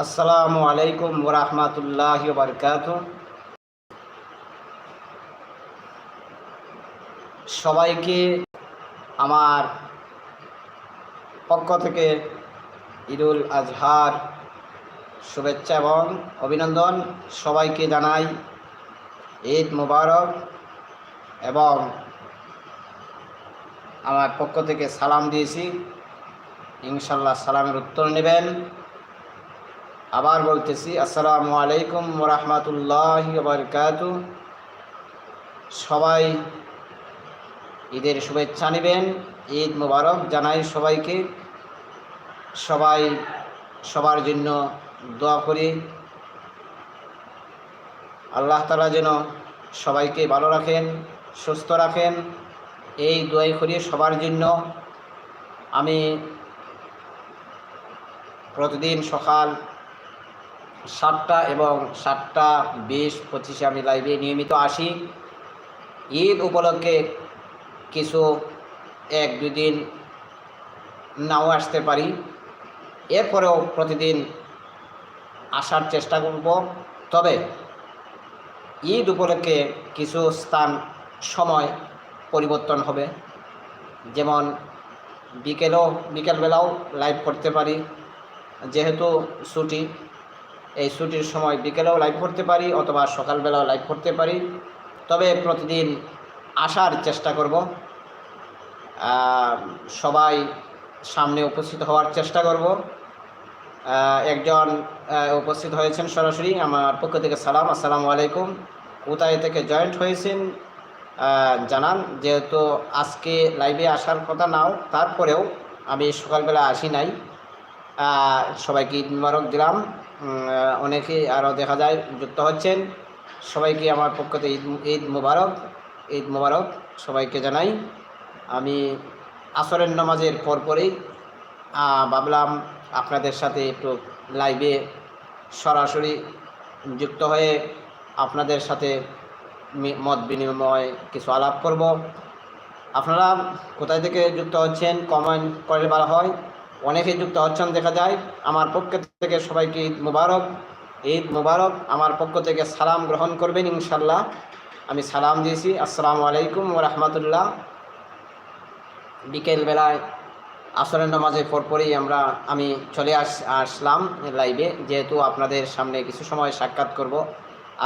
আসসালামু আলাইকুম ওরহমতুল্লাহ বারকাত সবাইকে আমার পক্ষ থেকে ঈদুল আজহার শুভেচ্ছা এবং অভিনন্দন। সবাইকে জানাই ঈদ মুবারক এবং আমার পক্ষ থেকে সালাম দিয়েছি। ইনশাল্লাহ সালামের উত্তর নেবেন। আবার বলতেছি, আসসালামু আলাইকুম রহমতুল্লাহ বরকাত। সবাই ঈদের শুভেচ্ছা নেবেন, ঈদ মুবারক জানাই সবাইকে। সবাই সবার জন্য দোয়া করি। আল্লাহ তালা যেন সবাইকে ভালো রাখেন, সুস্থ রাখেন। এই দোয়াই করি সবার জন্য। আমি প্রতিদিন সকাল সাতটা এবং সাতটা বিশ পঁচিশে আমি লাইভে নিয়মিত আসি। ঈদ উপলক্ষে কিছু এক, দুই দিন নাও আসতে পারি। এরপরেও প্রতিদিন আসার চেষ্টা করব। তবে ঈদ উপলক্ষে কিছু স্থান সময় পরিবর্তন হবে। যেমন বিকেলেও, বিকেলবেলাও লাইভ করতে পারি। যেহেতু ছুটি এই ছুটির সময় বিকেলেও লাইভ করতে পারি অথবা সকালবেলাও লাইভ করতে পারি। তবে প্রতিদিন আসার চেষ্টা করব। সবাই সামনে উপস্থিত হওয়ার চেষ্টা করব। একজন উপস্থিত হয়েছেন সরাসরি। আমার পক্ষ থেকে সালাম, আসসালামু আলাইকুম। কোথায় থেকে জয়েন্ট হয়েছেন? জানান। যেহেতু আজকে লাইভে আসার কথা নাও, তারপরেও আমি সকালবেলা আসি নাই। সবাইকে ঈদ মুবারক দিলাম। অনেকে আরও দেখা যায়, যুক্ত হচ্ছেন। সবাইকে আমার পক্ষ থেকে ঈদ ঈদ মুবারক ঈদ মুবারক সবাইকে জানাই। আমি আসরের নামাজের পরপরেই ভাবলাম আপনাদের সাথে একটু লাইভে সরাসরি যুক্ত হয়ে আপনাদের সাথে মত বিনিময় কিছু আলাপ করব। আপনারা কোথায় থেকে যুক্ত হচ্ছেন কমেন্ট করলে ভালো হয়। অনেকেই যুক্ত হচ্ছেন, দেখা যায়, আমার পক্ষ থেকে সবাইকে ঈদ মুবারক। ঈদ মুবারক, আমার পক্ষ থেকে সালাম গ্রহণ করবেন ইনশাল্লাহ আমি সালাম দিয়েছি, আসসালামু আলাইকুম রহমতুল্লাহ। বিকেলবেলায় আসরের নামাজের পরপরই আমরা, আমি চলে আস, আসলাম লাইভে। যেহেতু আপনাদের সামনে কিছু সময় সাক্ষাৎ করব,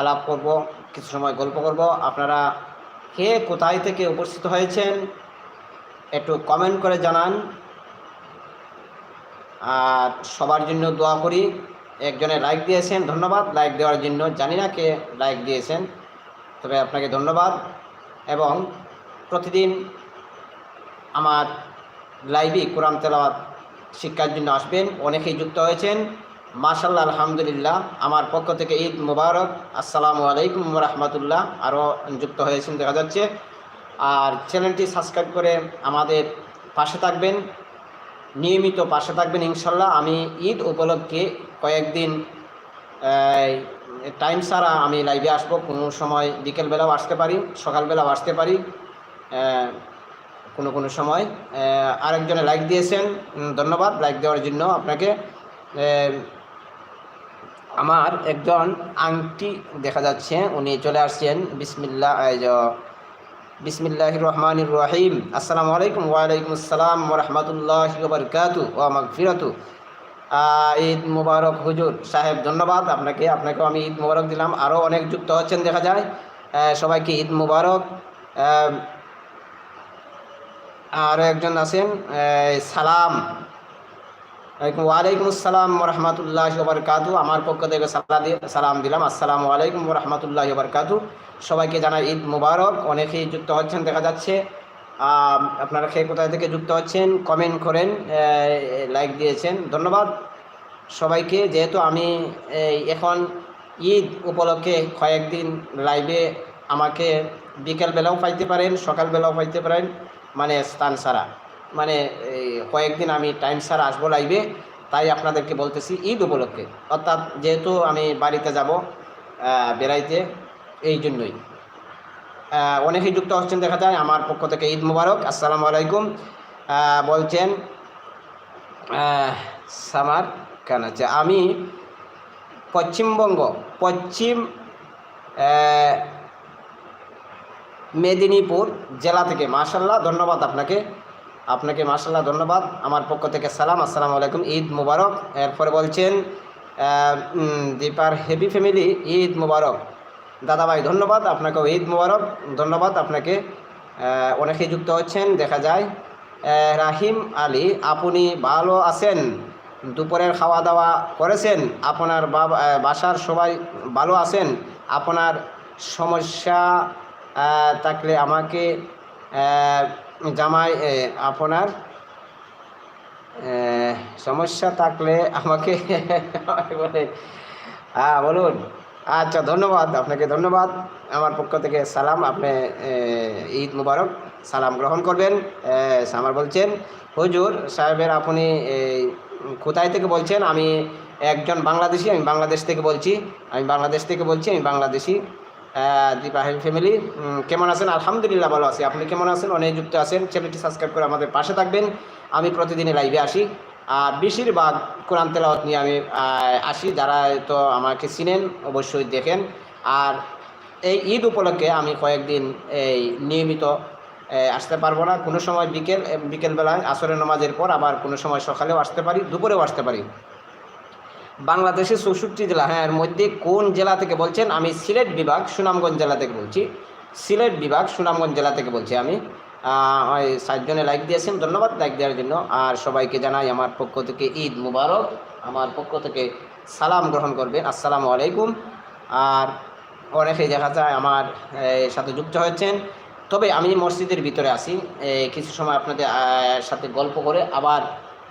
আলাপ করব, কিছু সময় গল্প করব, আপনারা কে কোথায় থেকে উপস্থিত হয়েছেন, একটু কমেন্ট করে জানান। আর সবার জন্য দোয়া করি। একজনে লাইক দিয়েছেন, ধন্যবাদ। লাইক দেওয়ার জন্য জানি না কে লাইক দিয়েছেন, তবে আপনাকে ধন্যবাদ। এবং প্রতিদিন আমার লাইভে কোরআন তেলাওয়াত শিক্ষার জন্য আসবেন। অনেকেই যুক্ত হয়েছেন। মাশাল্লাহ আলহামদুলিল্লাহ। আমার পক্ষ থেকে ঈদ মুবারক। আসসালামু আলাইকুম রহমতুল্লাহ। আরও যুক্ত হয়েছেন, দেখা যাচ্ছে। আর চ্যানেলটি সাবস্ক্রাইব করে আমাদের পাশে থাকবেন। নিয়মিত পাশে থাকবেন ইনশাল্লাহ। আমি ঈদ উপলক্ষে কয়েকদিন টাইম ছাড়া আমি লাইভে আসব। কোনো সময় বিকেলবেলাও আসতে পারি, সকালবেলাও আসতে পারি কোনো কোনো সময়। আরেকজনে লাইক দিয়েছেন ধন্যবাদ লাইক দেওয়ার জন্য আপনাকে। আমার একজন আংটি দেখা যাচ্ছে, উনি চলে আসছেন। বিসমিল্লা বিসমিল্লাহ রহমান রহিম আসসালামু আলাইকুম ওয়ালাইকুম আসসালাম রহমতুল্লাহ বরকাতু ও মাগফিরাতু। ঈদ মুবারক হুজুর। সাহেব, ধন্যবাদ আপনাকে। আপনাকেও আমি ঈদ মুবারক দিলাম। আরও অনেক যুক্ত হচ্ছেন দেখা যায়। সবাইকে ঈদ মুবারক। আরও একজন আছেন। সালাম। ওয়ালাইকুম আসসালাম রহমতুল্লাহ বরকাতু আমার পক্ষ থেকে সালাম দিলাম। আসসালামু আলাইকুম রহমতুল্লাহ বরকাতু সবাইকে জানাই ঈদ মুবারক। অনেকেই যুক্ত হচ্ছেন, দেখা যাচ্ছে। আপনারা খেয়ে কোথায় থেকে যুক্ত হচ্ছেন কমেন্ট করেন লাইক দিয়েছেন। ধন্যবাদ সবাইকে। যেহেতু আমি এখন ঈদ উপলক্ষে কয়েকদিন লাইভে আমাকে বিকেলবেলাও পাইতে পারেন, সকালবেলাও পাইতে পারেন মানে স্থান ছাড়া। মানে কয়েকদিন আমি টাইম ছাড়া আসব লাইভে তাই আপনাদেরকে বলতেছি ঈদ উপলক্ষে। অর্থাৎ যেহেতু আমি বাড়িতে যাব বেড়াইতে, এই জন্যই। অনেকেই যুক্ত হচ্ছেন দেখা যায়, আমার পক্ষ থেকে ঈদ মুবারক, আসসালামু আলাইকুম। বলছেন সামার কেন আছে আমি পশ্চিমবঙ্গ পশ্চিম মেদিনীপুর জেলা থেকে মাশাল্লাহ ধন্যবাদ আপনাকে। আপনাকে মাশাল্লাহ ধন্যবাদ। আমার পক্ষ থেকে সালাম আসসালামু আলাইকুম। ঈদ মুবারক। এরপরে বলছেন দীপার হেভি ফ্যামিলি ঈদ মুবারক। দাদাভাই ধন্যবাদ আপনাকেও ঈদ মুবারক। ধন্যবাদ আপনাকে আহ, অনেকেই যুক্ত হচ্ছেন দেখা যায়। রাহিম আলী আপনি ভালো আছেন? দুপুরের খাওয়া দাওয়া করেছেন? আপনার বাবা বাসার সবাই ভালো আছেন? আপনার সমস্যা থাকলে আমাকে জামাই আপনার সমস্যা থাকলে আমাকে বলে। হ্যাঁ বলুন। আচ্ছা ধন্যবাদ, আপনাকে ধন্যবাদ। আমার পক্ষ থেকে সালাম, আপনি ঈদ মুবারক, সালাম গ্রহণ করবেন আমার বলছেন। হুজুর সাহেবের আপনি কোথায় থেকে বলছেন? আমি একজন বাংলাদেশি, আমি বাংলাদেশ থেকে বলছি, আমি বাংলাদেশ থেকে বলছি, আমি বাংলাদেশি। দীপা হেভি ফ্যামিলি কেমন আছেন? আলহামদুলিল্লাহ ভালো আছি। আপনি কেমন আছেন? অনেক যুক্ত আছেন। চ্যানেলটি সাবস্ক্রাইব করে আমাদের পাশে থাকবেন। আমি প্রতিদিনই লাইভে আসি। আর বেশিরভাগ কোরআন তেলাওয়াত নিয়ে আমি আসি। যারা তো আমাকে চিনেন, অবশ্যই দেখেন। আর এই ঈদ উপলক্ষে আমি কয়েকদিন এই নিয়মিত আসতে পারব না। কোনো সময় বিকেল বিকেলবেলায় আসরের নামাজের পর আবার কোনো সময় সকালেও আসতে পারি, দুপুরেও আসতে পারি। বাংলাদেশের চৌষট্টি জেলা হ্যাঁ এর মধ্যে কোন জেলা থেকে বলছেন? আমি সিলেট বিভাগ সুনামগঞ্জ জেলা থেকে বলছি। সিলেট বিভাগ সুনামগঞ্জ জেলা থেকে বলছি আমি। সাতজনে লাইক দিয়েছেন ধন্যবাদ লাইক দেওয়ার জন্য। আর সবাইকে জানাই আমার পক্ষ থেকে ঈদ মুবারক। আমার পক্ষ থেকে সালাম গ্রহণ করবেন। আসসালামু আলাইকুম। আর অনেকে দেখা যায় আমার সাথে যুক্ত হয়েছেন। তবে আমি মসজিদের ভিতরে এই, কিছু সময় আপনাদের সাথে গল্প করে আবার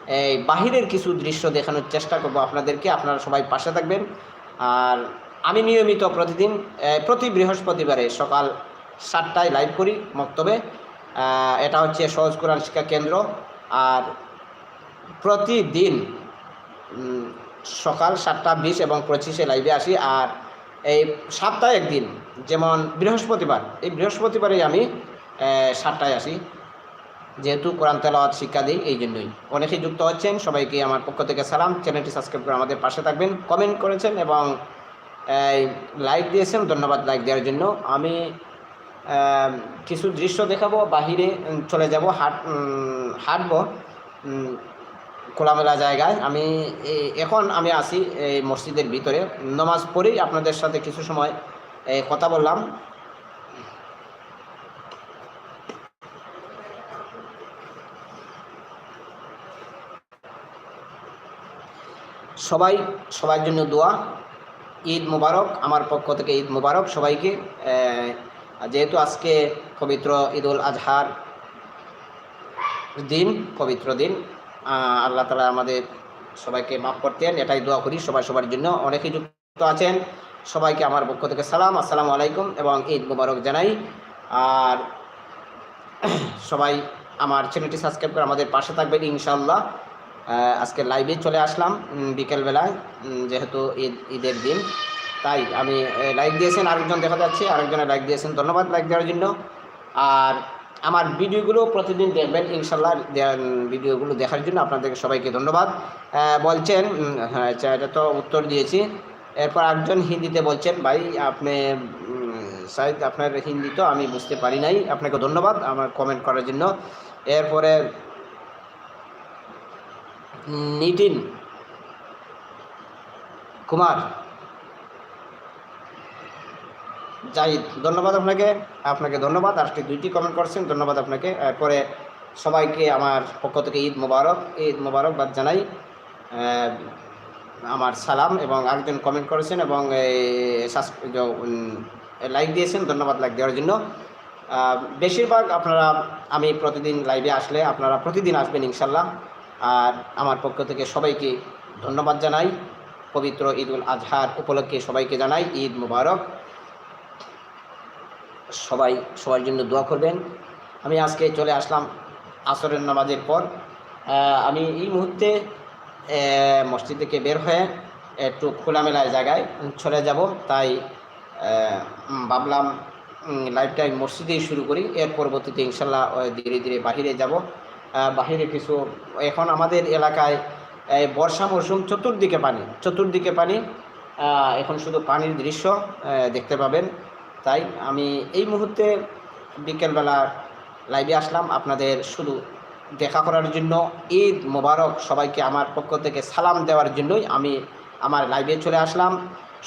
এই বাহিরের কিছু দৃশ্য দেখানোর চেষ্টা করব আপনাদেরকে। আপনারা সবাই পাশে থাকবেন। আর আমি নিয়মিত প্রতিদিন প্রতি বৃহস্পতিবারে সকাল সাতটায় লাইভ করি মক্তবে। এটা হচ্ছে সহজ কোরআন শিক্ষা কেন্দ্র। আর প্রতিদিন সকাল সাতটা বিশ এবং পঁচিশে লাইভে আসি। আর এই সপ্তাহে একদিন, যেমন বৃহস্পতিবার, এই বৃহস্পতিবারে আমি সাতটায় আসি। যেহেতু কোরআন তেলাওয়াত শিক্ষা দিই, এই জন্যই। অনেকেই যুক্ত হচ্ছেন, সবাইকে আমার পক্ষ থেকে সালাম। চ্যানেলটি সাবস্ক্রাইব করে আমাদের পাশে থাকবেন, কমেন্ট করেছেন এবং লাইক দিয়েছেন, ধন্যবাদ লাইক দেওয়ার জন্য। আমি কিছু দৃশ্য দেখাবো, বাহিরে চলে যাব, হাট হাঁটবো খোলামেলা জায়গায়। আমি এখন আমি আসি এই মসজিদের ভিতরে। নমাজ পড়েই আপনাদের সাথে কিছু সময় কথা বললাম। সবাই সবার জন্য দোয়া। ঈদ মুবারক আমার পক্ষ থেকে ঈদ মুবারক সবাইকে। যেহেতু আজকে পবিত্র ঈদুল আজহার দিন পবিত্র দিন আল্লাহ তালা আমাদের সবাইকে মাফ করতেন এটাই দোয়া করি সবাই সবার জন্য। অনেকেই যুক্ত আছেন সবাইকে আমার পক্ষ থেকে সালাম আসসালামু আলাইকুম এবং ঈদ মুবারক জানাই। আর সবাই আমার চ্যানেলটি সাবস্ক্রাইব করে আমাদের পাশে থাকবেন ইনশাআল্লাহ। আহ, আজকে লাইভে চলে আসলাম বিকেলবেলায় যেহেতু ঈদ, ঈদের দিন। তাই আমি লাইক দিয়েছেন আরেকজন দেখা যাচ্ছে আরেকজনে লাইক দিয়েছেন। ধন্যবাদ লাইক দেওয়ার জন্য। আর আমার ভিডিওগুলো প্রতিদিন দেখবেন ইনশাল্লাহ ভিডিওগুলো দেখার জন্য আপনাদেরকে সবাইকে ধন্যবাদ। বলছেন হ্যাঁ আচ্ছা এটা তো উত্তর দিয়েছি। এরপর একজন হিন্দিতে বলছেন, ভাই, আপনি সাইদ, আপনার হিন্দি তো আমি বুঝতে পারি নাই। আপনাকে ধন্যবাদ আমার কমেন্ট করার জন্য। এরপরে নিতিন কুমার। জাহিদ, ধন্যবাদ আপনাকে আপনাকে ধন্যবাদ। আজকে দুইটি কমেন্ট করছেন, ধন্যবাদ আপনাকে। এরপরে সবাইকে আমার পক্ষ থেকে ঈদ মোবারক, ঈদ মোবারকবাদ জানাই। আমার সালাম এবং আরেকজন কমেন্ট করেছেন এবং লাইক দিয়েছেন, ধন্যবাদ লাইক দেওয়ার জন্য। বেশিরভাগ আপনারা, আমি প্রতিদিন লাইভে আসলে আপনারা প্রতিদিন আসবেন ইনশাল্লাহ। আর আমার পক্ষ থেকে সবাইকে ধন্যবাদ জানাই। পবিত্র ঈদুল আজহার উপলক্ষে সবাইকে জানাই ঈদ মুবারক। সবাই, সবার জন্য দোয়া করবেন। আমি আজকে চলে আসলাম আসরের নামাজের পর। আমি এই মুহূর্তে মসজিদ থেকে বের হয়ে একটু খোলামেলায় জায়গায় চলে যাব। তাই ভাবলাম লাইভটা মসজিদেই শুরু করি। এর পরবর্তীতে ইনশাল্লাহ ধীরে ধীরে বাহিরে যাব। বাহিরে কিছু। এখন আমাদের এলাকায় বর্ষা মৌসুম চতুর্দিকে পানি চতুর্দিকে পানি এখন শুধু পানির দৃশ্য দেখতে পাবেন। তাই আমি এই মুহূর্তে বিকেলবেলা লাইভে আসলাম আপনাদের শুধু দেখা করার জন্য। ঈদ মোবারক সবাইকে আমার পক্ষ থেকে সালাম দেওয়ার জন্যই আমি আমার লাইভে চলে আসলাম।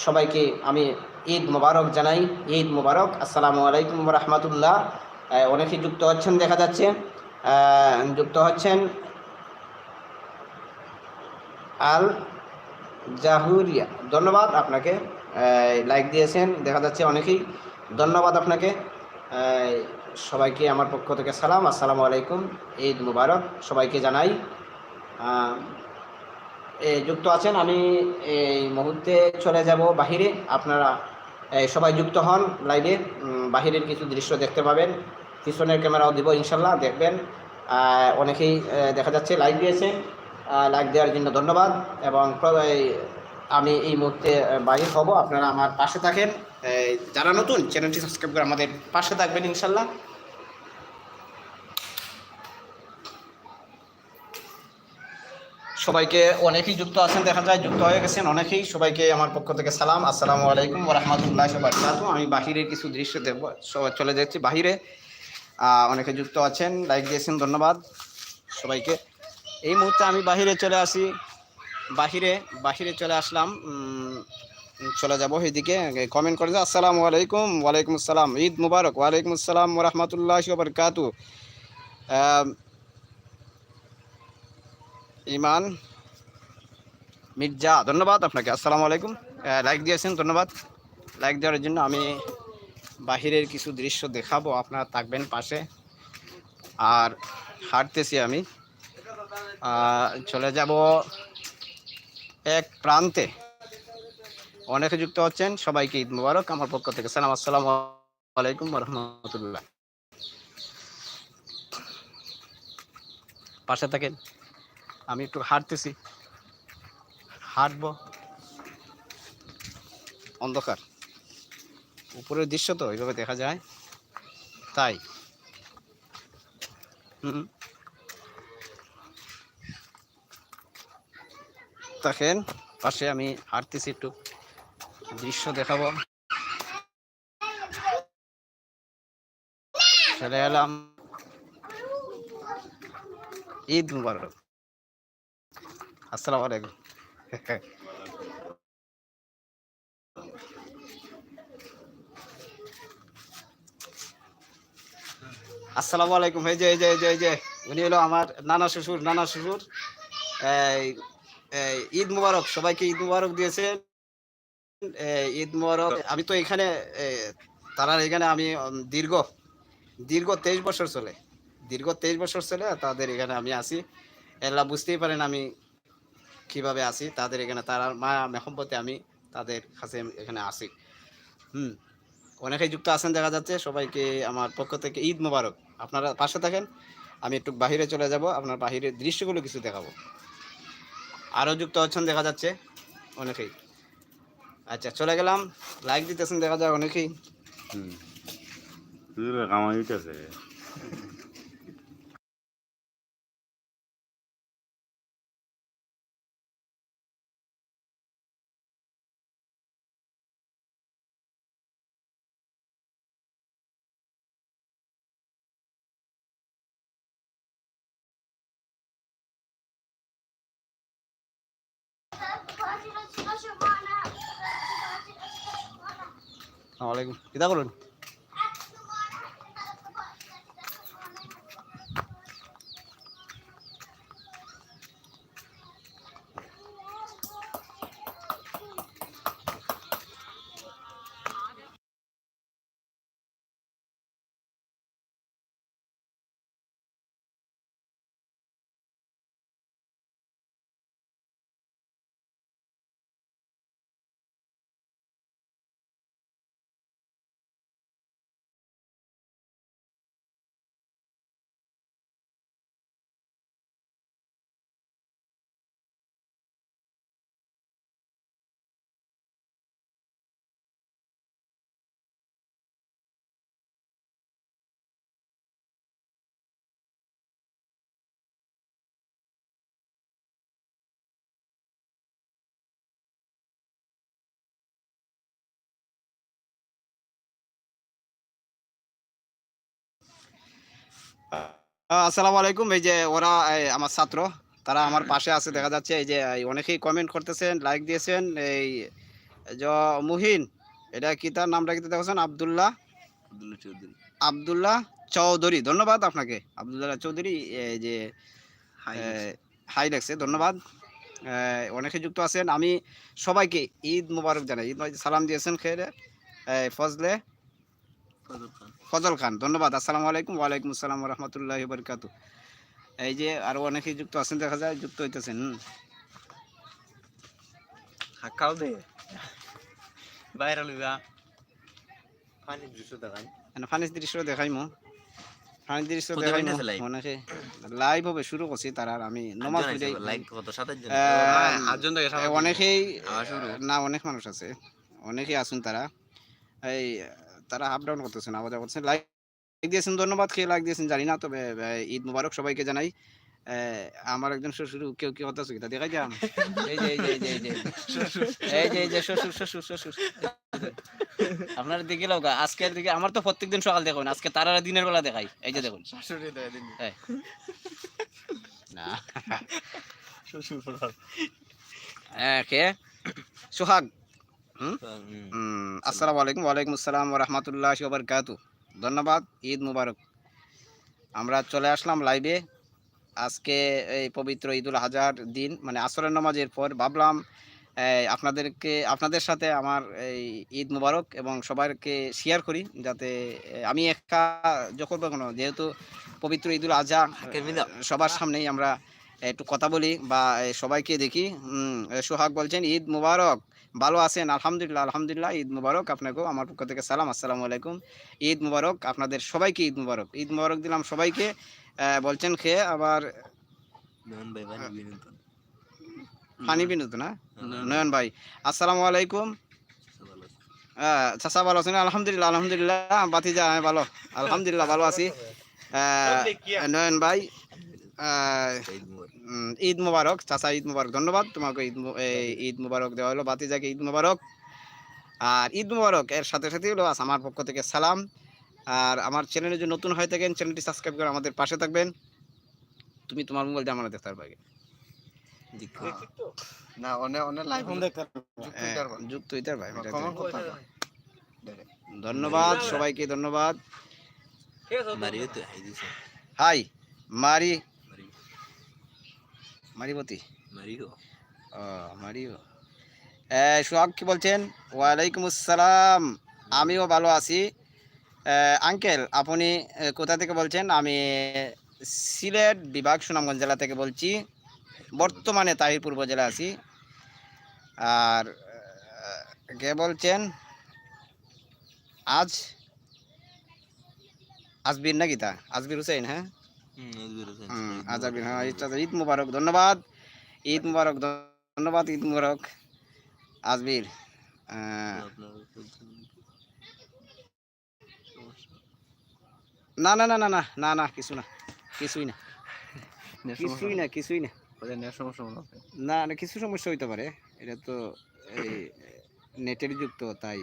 সবাইকে আমি ঈদ মোবারক জানাই। ঈদ মোবারক। আসসালামু আলাইকুম রহমতুল্লাহ। অনেকেই যুক্ত হচ্ছেন দেখা যাচ্ছে। যুক্ত হচ্ছেন আল জাহুরিয়া। ধন্যবাদ আপনাকে লাইক দিয়েছেন, দেখা যাচ্ছে অনেকেই। ধন্যবাদ আপনাকে সবাইকে আমার পক্ষ থেকে সালাম, আসসালামু আলাইকুম, ঈদ মুবারক, সবাইকে জানাই। যুক্ত আছেন, আমি এই মুহূর্তে চলে যাব বাহিরে। আপনারা সবাই যুক্ত হন লাইভে বাহিরের কিছু দৃশ্য দেখতে পাবেন। পিছনের ক্যামেরাও দিব, ইনশাল্লাহ, দেখবেন। অনেকেই দেখা যাচ্ছে লাইক দিয়েছেন লাইক দেওয়ার জন্য ধন্যবাদ। এবং আমি এই মুহূর্তে বাহির হব। আপনারা আমার পাশে থাকেন। যারা নতুন, চ্যানেলটি সাবস্ক্রাইব করে আমাদের পাশে থাকবেন, ইনশাল্লাহ। সবাইকে অনেকেই যুক্ত আছেন, দেখা যায় যুক্ত হয়ে গেছেন অনেকেই। সবাইকে আমার পক্ষ থেকে সালাম। আসসালামু আলাইকুম রহমতুল্লাহ বারকাতু আমি বাহিরের কিছু দৃশ্য দেখব। সবাই চলে যাচ্ছি বাহিরে। অনেকে যুক্ত আছেন লাইক দিয়েছেন, ধন্যবাদ সবাইকে। এই মুহূর্তে আমি বাহিরে চলে আসি, বাহিরে বাহিরে চলে আসলাম চলে যাব এইদিকে কমেন্ট করে যে আসসালামু আলাইকুম, ওয়ালাইকুম আসসালাম, ঈদ মুবারক, ওয়ালাইকুম আসসালাম রহমতুল্লাহ বারকাতু ইমান, মির্জা, ধন্যবাদ আপনাকে, আসসালামু আলাইকুম। লাইক দিয়েছেন, ধন্যবাদ। লাইক দেওয়ার জন্য আমি বাহিরের কিছু দৃশ্য দেখাবো, আপনারা থাকবেন পাশে। আর হাঁটতেছি আমি। চলে যাব এক প্রান্তে। অনেকে যুক্ত হচ্ছেন, সবাইকে ঈদ মুবারক। আমার পক্ষ থেকে সালাম, আসসালামু আলাইকুম রহমতুল্লাহ পাশে থাকেন। আমি একটু হাঁটতেছি। হাঁটবো। অন্ধকার। উপরের দৃশ্য তো, এইভাবে দেখা যায়। তাই। দেখেন, পাশে আমি হাঁটতেছি একটু। দৃশ্য দেখাবো। চলে এলাম। ঈদ মুবারক। আসসালামু আলাইকুম। আসসালামু আলাইকুম। এই যে এই যে এই যে এই যে, উনি হলো আমার নানা শ্বশুর নানা শ্বশুর। ঈদ মুবারক, সবাইকে ঈদ মুবারক দিয়েছেন। ঈদ মুবারক, আমি তো এখানে তারা এখানে আমি দীর্ঘ দীর্ঘ তেইশ বছর চলে, দীর্ঘ তেইশ বছর চলে, তাদের এখানে আমি আসি এলা বুঝতেই পারেন আমি কীভাবে আসি তাদের এখানে, তারা মা মেহম্বতে আমি তাদের কাছে এখানে আসি। হুম, অনেকেই যুক্ত আছেন, দেখা যাচ্ছে, সবাইকে আমার পক্ষ থেকে ঈদ মোবারক। আপনারা পাশে থাকেন, আমি একটু বাহিরে চলে যাব, আপনার বাহিরের দৃশ্যগুলো কিছু দেখাবো। আরও যুক্ত হচ্ছেন, দেখা যাচ্ছে অনেকেই। আচ্ছা চলে গেলাম। লাইক দিতেছেন, দেখা যায় অনেকেই। হুম। আসসালামু আলাইকুম কিতা বলুন আসসালামু আলাইকুম। এই যে ওরা আমার ছাত্র তারা আমার পাশে আছে দেখা যাচ্ছে এই যে অনেকেই কমেন্ট করতেছেন লাইক দিয়েছেন এই জ মুহিন এটা কি তার নামটা কি দেখছেন? আব্দুল্লাহ আব্দুল্লাহ চৌধুরী। আব্দুল্লাহ চৌধুরী ধন্যবাদ আপনাকে। আব্দুল্লাহ চৌধুরী এই যে হাই হাই লাগছে ধন্যবাদ। অনেকে যুক্ত আছেন আমি সবাইকে ঈদ মুবারক জানাই। ঈদ সালাম দিয়েছেন খেয়ে ফজলে ফজল খান ধন্যবাদ। আসসালামু আলাইকুম ওয়ালাইকুম আসসালাম রহমতুল্লাহ বরকাত এই যে আরও অনেকেই যুক্ত আছেন দেখা যায় যুক্ত হইতেছেন হাক্কাও দে। বাইরে লইবা। পানি দৃশ্য দেখাই। এনে দৃশ্য দেখাইমু। ফানিস দৃশ্য কোথায় দেখাইমু হইতাছে live? অনেকে লাইভ হবে শুরু করছি তারা আর আমি নমাজ পড়ে। কত? থেকে এ, অনেকেই না অনেক মানুষ আছে। অনেকেই আছেন তারা। এই তারা আপ ডাউন করতেছেন আবার করছেন লাইক দিয়েছেন ধন্যবাদ খেয়ে লাইক দিয়েছেন জানি না তবে ঈদ মুবারক সবাইকে জানাই। আমার একজন শ্বশুর কেউ কি হতে তা দেখাই যাম এই যে এই যে এই যে এই যে এই যে। শ্বশুর শ্বশুর শ্বশুর। আপনার দিকে লোক আজকের দিকে আমার তো প্রত্যেকদিন সকাল দেখুন আজকে তারা দিনের বেলা দেখাই। এই যে দেখুন। শাশুড়ি দেয় দিন। না। শ্বশুর এ, কে? সোহাগ। আসসালামু আলাইকুম ওয়ালাইকুম আসসালাম রহমতুল্লাহ বারকাতু ধন্যবাদ ঈদ মুবারক। আমরা চলে আসলাম লাইভে। আজকে এই পবিত্র ঈদুল হাজার দিন মানে আসরের নামাজের পর ভাবলাম আপনাদেরকে আপনাদের সাথে আমার এই ঈদ মুবারক এবং সবাইকে শেয়ার করি যাতে আমি একা যখন কখনো যেহেতু পবিত্র ঈদুল আজহা সবার সামনেই আমরা একটু কথা বলি বা সবাইকে দেখি। সোহাগ বলছেন ঈদ মুবারক। ভালো আছেন? আলহামদুলিল্লাহ আলহামদুলিল্লাহ। ঈদ মুবারক আপনাকেও আমার পক্ষ থেকে সালাম আসসালামু আলাইকুম। ঈদ মুবারক আপনাদের সবাইকে ঈদ মুবারক। ঈদ মুবারক দিলাম সবাইকে। বলছেন খেয়ে আবার নয়ন ভাই পানি বিনোদন। ফানি বিনোদ না নয়ন ভাই। আসসালামু আলাইকুম। ভালো আছে। আহ, চাচা ভালো আছেন? আলহামদুলিল্লাহ আলহামদুলিল্লাহ। বাতিজা আমি ভালো আলহামদুলিল্লাহ ভালো আছি। নয়ন ভাই ঈদ মুবারক। চাচা ঈদ মুবারক। ধন্যবাদ। তোমাকে ঈদ ঈদ মুবারক দেওয়া হলো। বাতিজাকে ঈদ মুবারক। আর ঈদ মুবারক এর সাথে সাথে হলো আস- আমার পক্ষ থেকে সালাম। আর আমার চ্যানেলে যদি নতুন হয়ে থাকেন চ্যানেলটি সাবস্ক্রাইব করে আমাদের পাশে থাকবেন। তুমি তোমার মোবাইল দিয়ে আমরা দেখতে পারবে। না লাইভ যুক্ত হইতে পারবে। ধন্যবাদ। সবাইকে ধন্যবাদ। হাই মারি। মারিবতী মারিও ও মারিও সোহাগ কি বলছেন? ওয়ালাইকুম আসসালাম আমিও ভালো আছি। আঙ্কেল আপনি কোথা থেকে বলছেন? আমি সিলেট বিভাগ সুনামগঞ্জ জেলা থেকে বলছি। বর্তমানে তাহিরপুর উপজেলা আছি। আর কে বলছেন? আজ? আজবির নাকি তা? আজবির হুসেন হ্যাঁ? মুবারক। হ্যাঁ ঈদ- মুবারক ধন্যবাদ। ঈদ মুবারক ধন্যবাদ ঈদ মুবারক। আজবির না না না না না না না কিছু না কিছুই না। কিছুই না কিছুই না। সমস্যা না না কিছু সমস্যা হইতে পারে। এটা তো এই নেটের যুক্ত তাই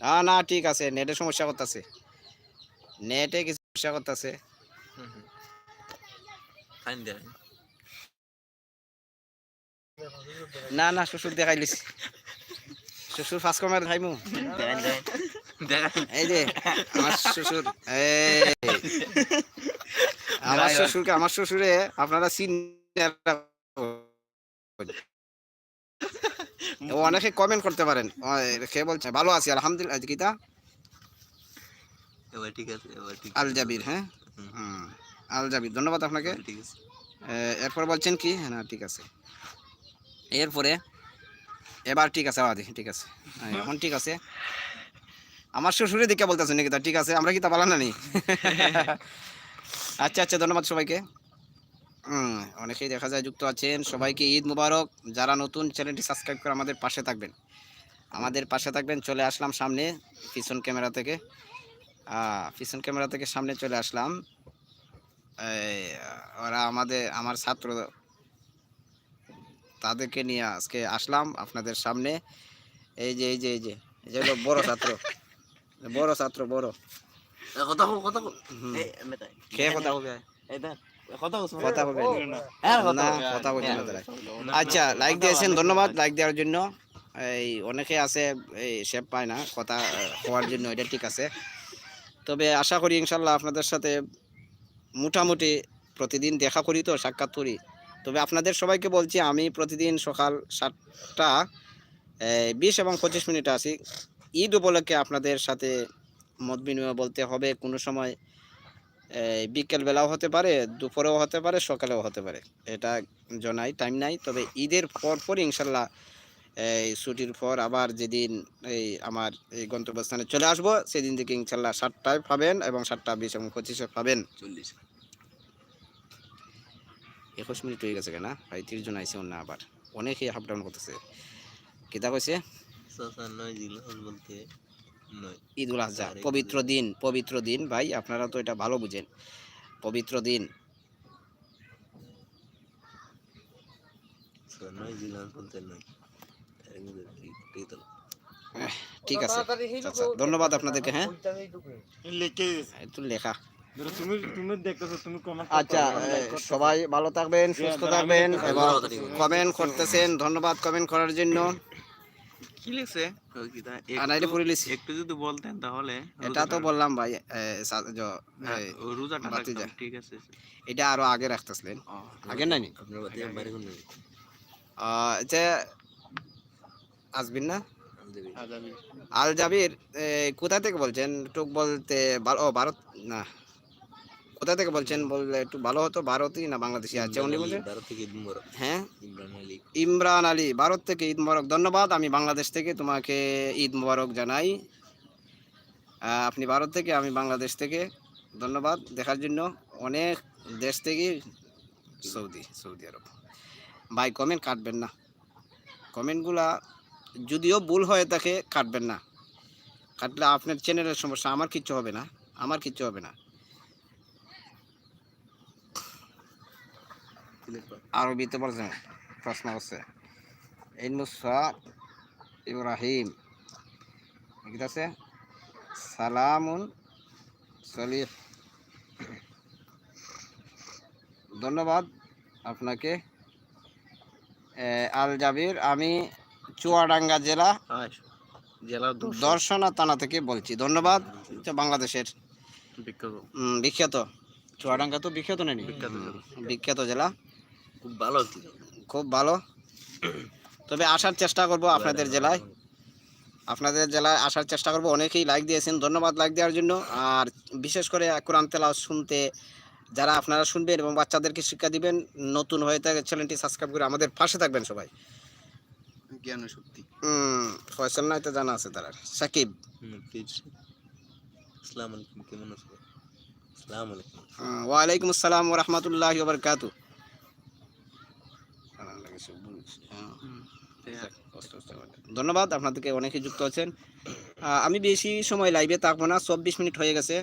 না না ঠিক আছে নেটের সমস্যা করতেছে। নেটে কিছু সমস্যা করতেছে। ফাইন না না শ্বশুর দেখাইলিস। শ্বশুর ফার্স্ট কমার খাইমু এই যে আমার শ্বশুর আমার শ্বশুরকে আমার শ্বশুরে আপনারা ও অনেকে কমেন্ট করতে পারেন। কে বলছে? ভালো আছি আলহামদুলিল্লাহ। গীতা। ঠিক আছে আল জাবির হ্যাঁ? হুম। আল জাবির ধন্যবাদ আপনাকে। ঠিক আছে। এরপর বলছেন কি? হ্যাঁ না ঠিক আছে। এরপরে এবার ঠিক আছে আদি ঠিক আছে। হ্যাঁ, এখন ঠিক আছে। আমার শ্বশুরে দিকে বলতেছে নাকি তা ঠিক আছে আমরা কি তা পালাম না নি? আচ্ছা আচ্ছা ধন্যবাদ সবাইকে। হুম অনেকেই দেখা যায় যুক্ত আছেন। সবাইকে ঈদ মুবারক। যারা নতুন চ্যানেলটি সাবস্ক্রাইব করে আমাদের পাশে থাকবেন। আমাদের পাশে থাকবেন চলে আসলাম সামনে পিছন ক্যামেরা থেকে। পিছন ক্যামেরা থেকে সামনে চলে আসলাম। ওরা আমাদের আমার ছাত্র তাদেরকে নিয়ে আজকে আসলাম আপনাদের সামনে। এই যে এই যে এই যে এই যে হলো বড় ছাত্র। বড় ছাত্র বড়। কথা কথা খেয়ে কথা তারা আচ্ছা লাইক দিয়েছেন ধন্যবাদ লাইক দেওয়ার জন্য। এই অনেকে আছে এই শেপ পায় না কথা হওয়ার জন্য এটা ঠিক আছে। তবে আশা করি ইনশাল্লাহ আপনাদের সাথে মোটামুটি প্রতিদিন দেখা করি তো, সাক্ষাৎ করি। তবে আপনাদের সবাইকে বলছি, আমি প্রতিদিন সকাল সাতটা বিশ এবং পঁচিশ মিনিট আসি ঈদ উপলক্ষে আপনাদের সাথে মত বিনিময় বলতে হবে, কোনো সময় বিকেলবেলাও হতে পারে, দুপুরেও হতে পারে, সকালেও হতে পারে। এটা জনাই টাইম নাই। তবে ঈদের পর পর ইনশাল্লাহ এই ছুটির পর আবার যেদিন এই আমার এই গন্তব্যস্থানে চলে আসব সেদিন থেকে ইনশাল্লাহ সাতটায় পাবেন এবং সাতটা বিশ এবং পঁচিশে পাবেন। চল্লিশ। একুশ মিনিট হয়ে গেছে কেনা ভাই তিরিশ জন আইসে না আবার। অনেকেই হাফ ডাউন করতেছে। কিতা কইছে? ঈদ উল আজহা পবিত্র দিন পবিত্র দিন ভাই আপনারা তো এটা ভালো বুঝেন। পবিত্র দিন। নয় জিলাস বলতে নয় এর মধ্যে ঠিক আছে আচ্ছা ধন্যবাদ আপনাদেরকে হ্যাঁ? একটু লেখা। তুমি তুমি দেখতেছো তুমি কমেন্ট আচ্ছা সবাই ভালো থাকবেন সুস্থ থাকবেন এবং কমেন্ট করতেছেন ধন্যবাদ কমেন্ট করার জন্য। কি লিখছে? একটু- যদি বলতেন তাহলে। এটা তো বললাম ভাই ঠিক আছে আরও আগে রাখতেছিলেন। আগে নাই যে আসবেন না? আল জাবির কোথা থেকে বলছেন? একটু বলতে ভালো- ও ভারত না। কোথা থেকে বলছেন? বললে একটু ভালো হতো। ভারতই না বাংলাদেশি আছে উনি বলছেন? ভারত থেকে ঈদ মুবারক। হ্যাঁ? ইমরান আলী। ইমরান আলী ভারত থেকে ঈদ মোবারক। ধন্যবাদ। আমি বাংলাদেশ থেকে তোমাকে ঈদ মোবারক জানাই। আপনি ভারত থেকে আমি বাংলাদেশ থেকে। ধন্যবাদ দেখার জন্য। অনেক দেশ থেকে সৌদি সৌদি আরব। ভাই কমেন্ট কাটবেন না। কমেন্টগুলা যদিও ভুল হয়ে থাকে কাটবেন না। কাটলে আপনার চ্যানেলের সমস্যা, আমার কিচ্ছু হবে না, আমার কিচ্ছু হবে না। আরবিতে বলছেন, প্রশ্ন করছে ইনমুসা ইব্রাহিম ঠিক আছে, সালামুন সলিফ ধন্যবাদ আপনাকে। আল জাবির আমি চুয়াডাঙ্গা জেলা। জেলার দর্শনা। থানা থেকে বলছি। ধন্যবাদ। বাংলাদেশের বিখ্যাত। চুয়াডাঙ্গা তো বিখ্যাত নেই বিখ্যাত জেলা। বিখ্যাত জেলা। খুব ভালো খুব ভালো। তবে আসার চেষ্টা করব আপনাদের জেলায়। আপনাদের জেলায় আসার চেষ্টা করব। অনেকেই লাইক দিয়েছেন। ধন্যবাদ লাইক দেওয়ার জন্য। আর বিশেষ করে কোরআন তেলাওয়াত শুনতে যারা আপনারা শুনবেন এবং বাচ্চাদেরকে শিক্ষা দিবেন নতুন হয়ে থাকে চ্যানেলটি সাবস্ক্রাইব করে আমাদের পাশে থাকবেন সবাই। জ্ঞান শক্তি। হুম ফয়সাল নাই তো জানা আছে তার। সাকিব। আসসালামু আলাইকুম কেমন আছো? আসসালামু আলাইকুম। হুম, ওয়ালাইকুম আসসালাম রহমতুল্লাহ বরকাত ধন্যবাদ আপনাদেরকে অনেকে যুক্ত আছেন। আমি বেশি সময় লাইভে থাকব না চব্বিশ মিনিট হয়ে গেছে।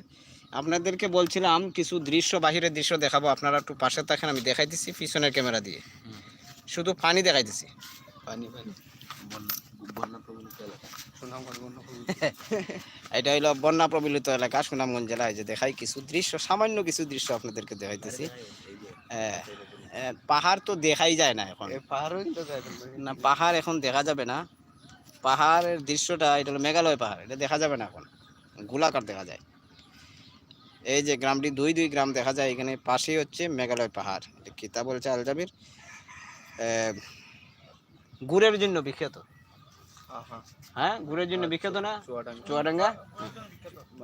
আপনাদেরকে বলছিলাম কিছু দৃশ্য বাহিরের দৃশ্য দেখাবো। আপনারা একটু পাশে থাকেন আমি দেখাইতেছি পিছনের ক্যামেরা দিয়ে। শুধু পানি দেখাইতেছি। পানি পানি। এটা হইল বন্যা প্রবলিত এলাকা সুনামগঞ্জ জেলায় যে দেখাই কিছু দৃশ্য সামান্য কিছু দৃশ্য আপনাদেরকে দেখাইতেছি। পাহাড় তো দেখাই যায় না এখন। না। পাহাড় এখন দেখা যাবে না। পাহাড়ের দৃশ্যটা এটা হলো মেঘালয় পাহাড় এটা দেখা যাবে না এখন। গোলাকার দেখা যায়। এই যে গ্রামটি দুই দুই গ্রাম দেখা যায় এখানে। পাশেই হচ্ছে মেঘালয় পাহাড়। এটা কিতা বলছে আলজাবির আহ, গুড়ের জন্য বিখ্যাত। হ্যাঁ গুড়ের জন্য বিখ্যাত না? চুয়াডাঙ্গা।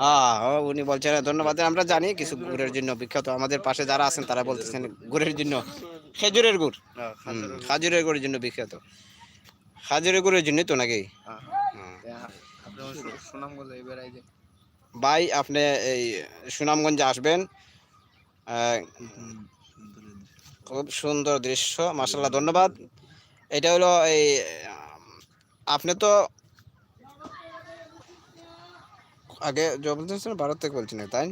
হ্যাঁ উনি বলছেন ধন্যবাদ আমরা জানি কিছু গুড়ের জন্য বিখ্যাত। আমাদের পাশে যারা আছেন তারা বলতেছেন গুড়ের জন্য খেজুরের গুড়। হ্যাঁ, খাজুরের গুড়ের জন্য বিখ্যাত। খাজুরের গুড়ের জন্যই তো নাকি? ভাই আপনি এই সুনামগঞ্জে আসবেন। খুব সুন্দর দৃশ্য মাসাল্লাহ ধন্যবাদ। এটা হলো এই আপনি তো আগে বলতেছেন ভারত থেকে বলছেন তাই?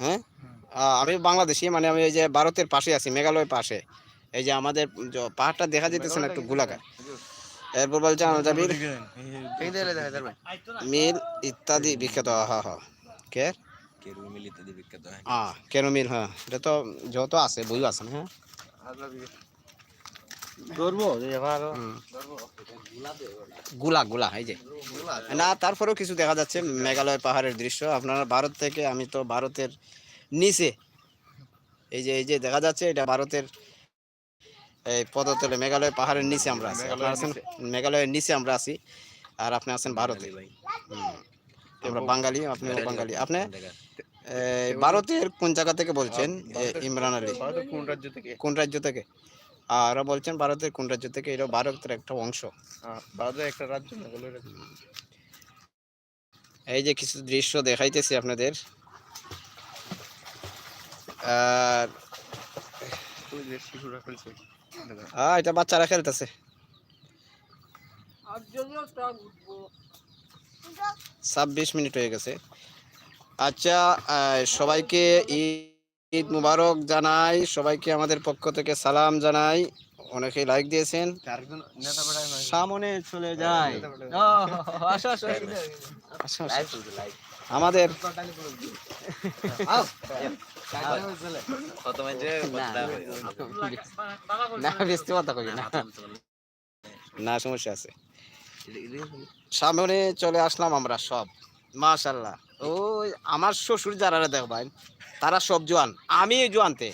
হ্যাঁ? আমি বাংলাদেশি মানে আমি এই যে ভারতের পাশে আছি মেঘালয়ের পাশে। এই যে আমাদের পাহাড়টা দেখা যেতেছে না একটু গোলাকার। এরপর বলছে মিল ইত্যাদি বিখ্যাত হা হা। কে? কেরু হয়। কেন মিল হ্যাঁ। এটা তো যত আছে বইও আছে না হ্যাঁ? ধরবো? গুলা গুলা এই যে। না তারপরেও কিছু দেখা যাচ্ছে মেঘালয় পাহাড়ের দৃশ্য। আপনারা ভারত থেকে আমি তো ভারতের নিচে এই যে এই যে দেখা যাচ্ছে এটা ভারতের এই পদতলে মেঘালয় পাহাড়ের নিচে আমরা আছি। আপনারা আছেন মেঘালয়ের নিচে আমরা আছি আর আপনি আছেন ভারতে। আমরা বাঙালি আপনি বাঙালি। আপনি ভারতের কোন জায়গা থেকে বলছেন? ইমরান আলী। কোন রাজ্য থেকে? কোন রাজ্য থেকে? ওরা বলছেন ভারতের কোন রাজ্য থেকে? এটা ভারতের একটা অংশ। ভারতের একটা রাজ্য এই যে কিছু দৃশ্য দেখাইতেছি আপনাদের। আর ওই যে শিশুরা খেলছে। দেখা। আহ, এটা বাচ্চারা খেলতেছে। ছাব্বিশ মিনিট হয়ে গেছে। আচ্ছা সবাইকে ঈদ ঈদ মুবারক জানাই সবাইকে আমাদের পক্ষ থেকে সালাম জানাই। অনেকেই লাইক দিয়েছেন। সামনে চলে যায়। আমাদের না বেশি কথা কই না না সমস্যা আছে। সামনে চলে আসলাম আমরা সব। মাশাল্লাহ ওই আমার শ্বশুর যারা দেখবেন তারা সব জোয়ান। আমি জোয়ানতে।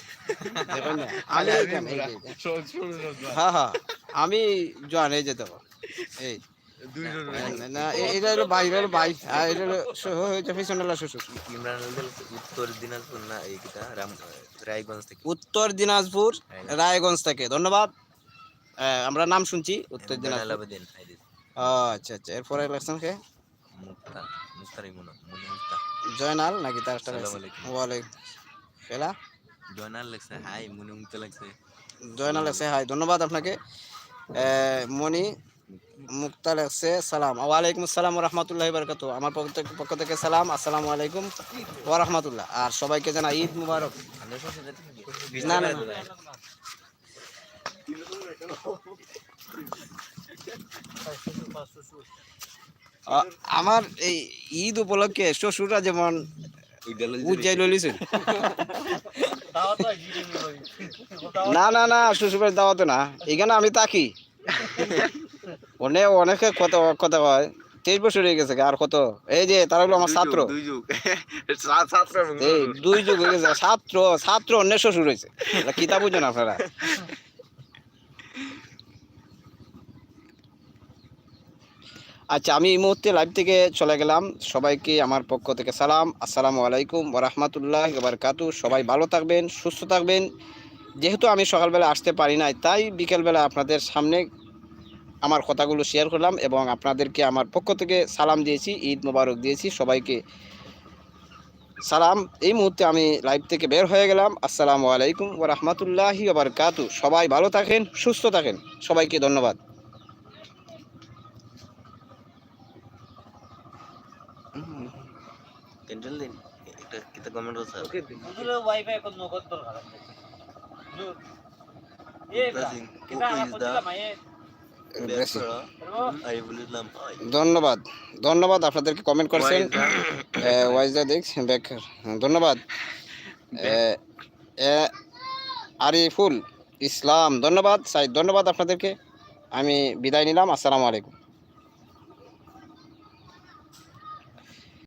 আমি হ্যাঁ হ্যাঁ। আমি জোয়ান এই যে এই। না, না এটা হলো ভাই হলো ভাই আর এটা হলো শ- হচ্ছে পিছনে হলো শ্বশুর। ইমরান উত্তর দিনাজপুর না এই কিটা? রাম রায়গঞ্জ থেকে। উত্তর দিনাজপুর রায়গঞ্জ। থেকে। ধন্যবাদ। আমরা নাম শুনছি উত্তর দিনাজপুর। ও, আচ্ছা আচ্ছা। এরপরে কে? মুক্তা মুস্তারি মুনা মুনি মুক্তা জয়নাল নাকি তার একটা ওয়ালাইকুম খেলা জয়নাল লাগছে হাই মুনি মুক্তা লাগছে জয়নাল আছে হাই ধন্যবাদ আপনাকে। মণি মুক্তা লাগছে সালাম। ওয়ালাইকুম আসসালাম রহমতুল্লাহ বারকাত আমার পক্ষ থেকে সালাম আসসালামু আলাইকুম ওয়া রাহমাতুল্লাহ আর সবাইকে জানা ঈদ মুবারক। না, না, আমার এই ঈদ উপলক্ষে শ্বশুররা যেমন উজ্জাই না না না শ্বশুরের দাওয়াতে না। এখানে আমি তাকি অনেক অনেকে কত কথা কয় তেইশ বছর হয়ে গেছে আর কত? এই যে তারা হলো আমার ছাত্র। দুই যুগ। ছাত্র এই দুই যুগ হয়ে গেছে। ছাত্র ছাত্র অন্য শ্বশুর হয়েছে। এটা কিতা বুঝেন আপনারা। আচ্ছা আমি এই মুহূর্তে লাইভ থেকে চলে গেলাম। সবাইকে আমার পক্ষ থেকে সালাম। আসসালামু আলাইকুম ওরহমতুল্লাহ বারকাতু সবাই ভালো থাকবেন, সুস্থ থাকবেন। যেহেতু আমি সকালবেলা আসতে পারি নাই, তাই বিকেলবেলা আপনাদের সামনে আমার কথাগুলো শেয়ার করলাম এবং আপনাদেরকে আমার পক্ষ থেকে সালাম দিয়েছি, ঈদ মোবারক দিয়েছি, সবাইকে সালাম। এই মুহূর্তে আমি লাইভ থেকে বের হয়ে গেলাম। আসসালামু আলাইকুম ও রহমতুল্লাহি বারকাতু সবাই ভালো থাকেন, সুস্থ থাকেন। সবাইকে ধন্যবাদ। দিন একটা কিতা কমেন্ট আছে ওকে দিন। ওয়াইফাই নগদ দরকার. ধন্যবাদ। ধন্যবাদ আপনাদেরকে কমেন্ট করছেন। ওয়াইজা দেখ বেকার ধন্যবাদ। এ, এ, আরিফুল ইসলাম ধন্যবাদ সাইদ ধন্যবাদ আপনাদেরকে। আমি বিদায় নিলাম আসসালামু আলাইকুম।